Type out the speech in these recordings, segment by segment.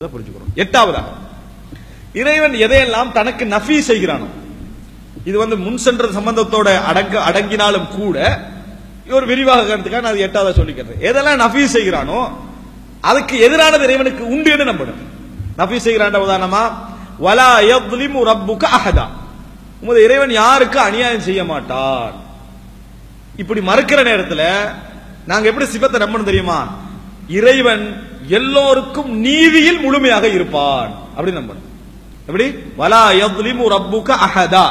அதை புரிஞ்சுக்கிறோம் எட்டாவதா? இறைவன் எதையெல்லாம் தனக்கு நஃபி செய்கிறானோ இது வந்து முன் சென்ற சம்பந்தத்தோட அடங்க அடங்கினாலும் கூட ஒரு விரிவாக கருத்துக்காக நான் எட்டாவதாக எட்டாவதா சொல்லிக்கிறேன் எதெல்லாம் நஃபி செய்கிறானோ அதுக்கு எதிரானது இறைவனுக்கு உண்டு என்று நம்பணும் நஃபி செய்கிறான் உதாரணமா வலா யத்லிமு ரப்புக அஹதா. உமது இறைவன் யாருக்கு அநியாயம் செய்ய மாட்டான் இப்படி மறுக்கிற நேரத்துல நாங்க எப்படி சிவத்தை நம்பணும் தெரியுமா? இறைவன் எல்லோருக்கும் நீதியில் முழுமையாக இருப்பான். அப்படி நம்பணும் எப்படி? வலா யத்லிமு ரப்புக அஹதா.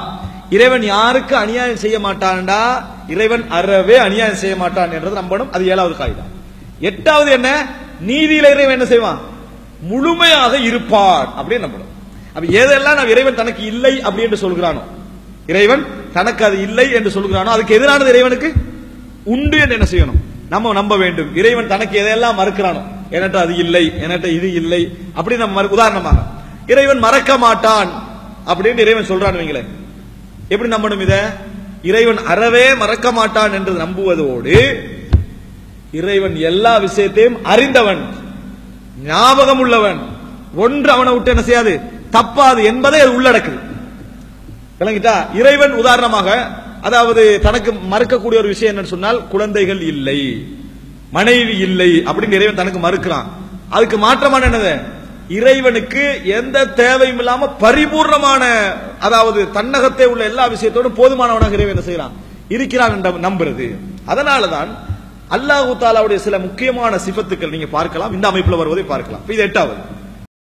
இறைவன் யாருக்கு அநியாயம் செய்ய மாட்டான்டா? இறைவன் அறவே அநியாயம் செய்ய மாட்டான் என்றது நம்பணும் அது ஏழாவது காய்தான் எட்டாவது என்ன? நீதியில இறைவன் என்ன செய்வான்? முழுமையாக இருப்பான். அப்படின்னு நம்பணும் அப்ப எதெல்லாம் நான் இறைவன் தனக்கு இல்லை அப்படி என்று சொல்கிறானோ? இறைவன் தனக்கு அது இல்லை என்று சொல்கிறானோ? அதுக்கு எதிரானது இறைவனுக்கு? உண்டு என்று என்ன செய்யணும்? நம்ம நம்ப வேண்டும். இறைவன் தனக்கு எதையெல்லாம் மறுக்கிறானோ என்கிட்ட அது இல்லை என்கிட்ட இது இல்லை அப்படி நம்ம உதாரணமாக இறைவன் மறக்க மாட்டான் அப்படின்னு இறைவன் சொல்றான் வைங்களேன். எப்படி நம்பணும் இத? இறைவன் அறவே மறக்க மாட்டான் என்று நம்புவதோடு இறைவன் எல்லா விஷயத்தையும் அறிந்தவன் ஞாபகம் உள்ளவன் ஒன்று அவனை விட்டு என்ன செய்யாது? தப்பாது என்பதை அது உள்ளடக்குது. விளங்கிட்டா? இறைவன் உதாரணமாக அதாவது தனக்கு மறுக்கக்கூடிய ஒரு விஷயம் என்னன்னு சொன்னால் குழந்தைகள் இல்லை மனைவி இல்லை அப்படின்னு இறைவன் தனக்கு மறுக்கிறான். அதுக்கு மாற்றமான என்னது? இறைவனுக்கு எந்த தேவையும் இல்லாம பரிபூர்ணமான அதாவது தன்னகத்தை உள்ள எல்லா விஷயத்தோடும் போதுமானவனாக இறைவன் என்ன செய்யறான் இருக்கிறான் என்ற நம்புறது. அதனாலதான் அல்லாஹு தாலாவுடைய சில முக்கியமான சிபத்துக்கள் நீங்க பார்க்கலாம். இந்த அமைப்புல வருவதை பார்க்கலாம். இது எட்டாவது.